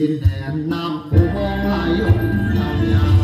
ดินแดนน้ำโขงไหลลงยาวยา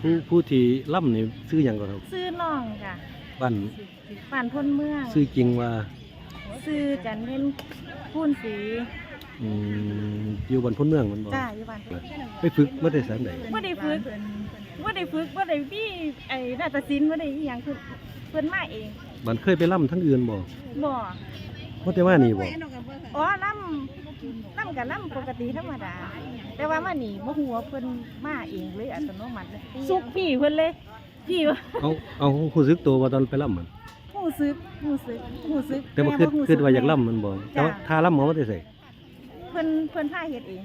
ผู้ผู้ที่ล่ำนี่ซื้อหยังก่อนครับซื้อน้องค่ะบ้านบ้านพ้นเมืองซื้อจริงว่าซื้อจันเพ็ญพูนสีอืมอยู่บ้านพ้นเมืองมันบ่จ้าอยู่บ้านเพิ่นไปฝึกมาได้สามใดบ่ได้ฝึกบ่ได้ฝึกบ่ได้มีไอ้นาฏศิลป์บ่ได้อีหยังคือเพิ่นมาเองบ้านเคยไปล่ำทั้งอื่นบ่บ่บ่แต่ว่านี่บ่อ๋อลำลำกับลำปกติธรรมดา แต่ว่ามานี่บ่ฮู้ว่าเพิ่นมาเองเลยอัตโนมัติเลยสุกพี่เพิ่นเลย พี่ว่าเอาเอารู้สึกตัวว่าตอนไปล่ำมันฮู้สึกฮู้สึกฮู้สึกแต่ว่าคิดบ่ฮู้คิดว่าสึอยากล่ำมันบ่แต่ว่าจ้ะถ้าล่ำหมอบ่ได้ใส่เพิ่นเพิ่นพาเฮ็ดเอง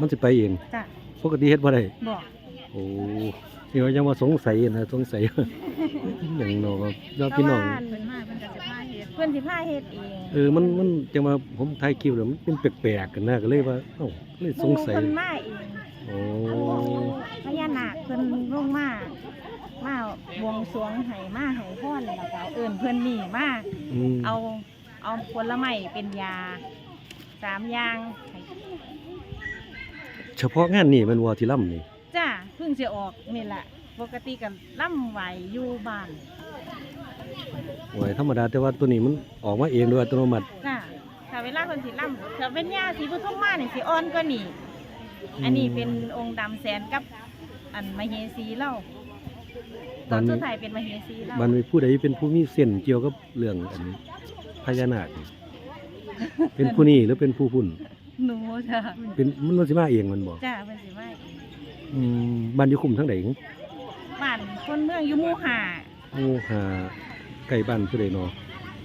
มันสิไปเองจ้ะปกติเฮ็ดบ่ได้บ่โอ้นี่ว่ายังว่าสงสัยนะสงสัยอย่างเนาะครับยอดพี่น้องเพิ่นมาเพิ่นก็สิ พาเฮ็ดเพิ่นสิพาเฮ็ดเองเออมันมันจังว่าผมถ่ายคลิปแล้วมันเป็นแปลกๆกันนะก็เลยว่าเอ้าเลยสงสัยเพิ่นมาเองโอ้พญานาคเพิ่นลงมามาบวงสรวงให้มาให้พรแล้วก็เอิ้นเพิ่นนี่มาอืมเอาเอาผลไม้เป็นยาสามอย่างให้เฉพาะงานนี่มันว่าที่ล่ำนี่จ้าเพิ่งสิออกนี่แหละปกติกันล่ำไหวอยู่บ้าน ไว้ธรรมดาแต่ว่าตัวนี้มันออกมาเองโดยอัตโนมัติจ้าถ้าเวลาเพิ่นสิล่ำถ้าเป็นยาสีปทุมมานี่สิอ่อนกว่านี่อันนี้เป็นองค์ดำแสนกับ อันมเหสีเล่าตอนสุดท้ายเป็นมเหสีเล่ามันมีผู้ใดเป็นผู้มีเส้นเกี่ยวกับเรื่องอันไผพญานาคนี่เป็นผู้นี้หรือเป็นผู้พุ่นหนูจ้ะเป็นมันมันสิมาเองมันบ่จ้าเพิ่นสิมาเองอืมบ้านอยู่คุมทั้งใดหึบ้านคนเมืองอยู่หมู่ห้าโอ้หา ใกล้บ้านผู้ใดเนาะ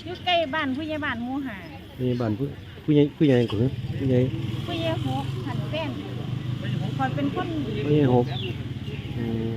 อยู่ใกล้บ้านผู้ใหญ่บ้านหมู่ห้านี่บ้านผู้ผู้ใหญ่ผู้ใหญ่ก็คือผู้ใหญ่ผู้ใหญ่หกหันแป้นคอยเป็นคนผู้ใหญ่หกอืม